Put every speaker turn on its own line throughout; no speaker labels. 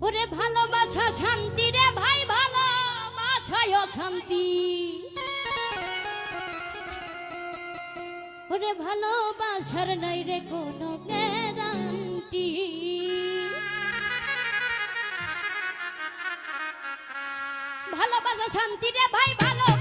ওরে ভালোবাসা শান্তি রে ভাই ভালোবাসায় শান্তি ওরে ভালোবাসার নাই রে কোনো গ্যারান্টি। ভালোবাসা শান্তি রে ভাই, ভালো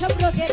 সব রোগের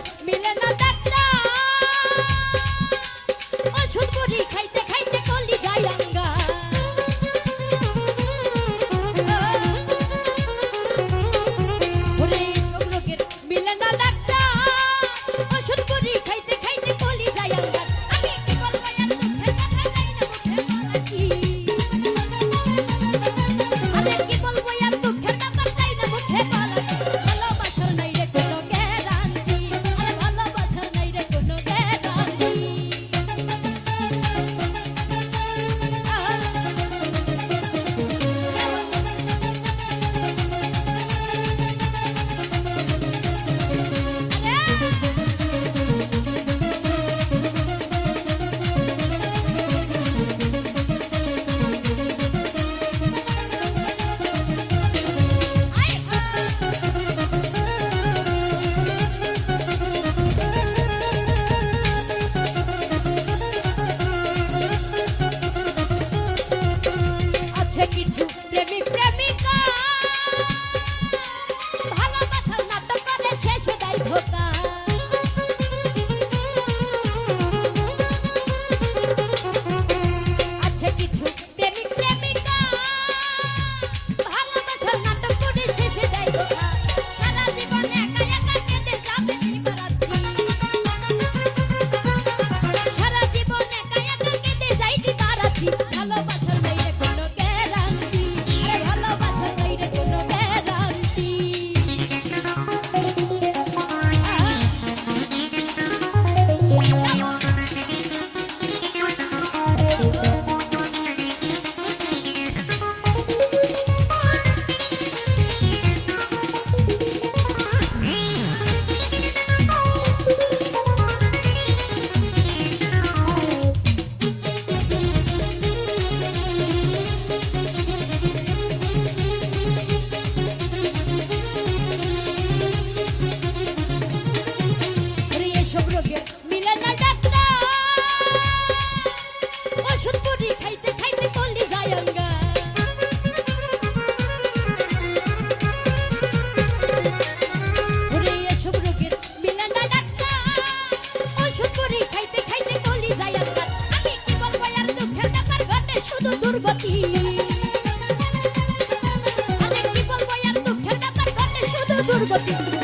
Thank you.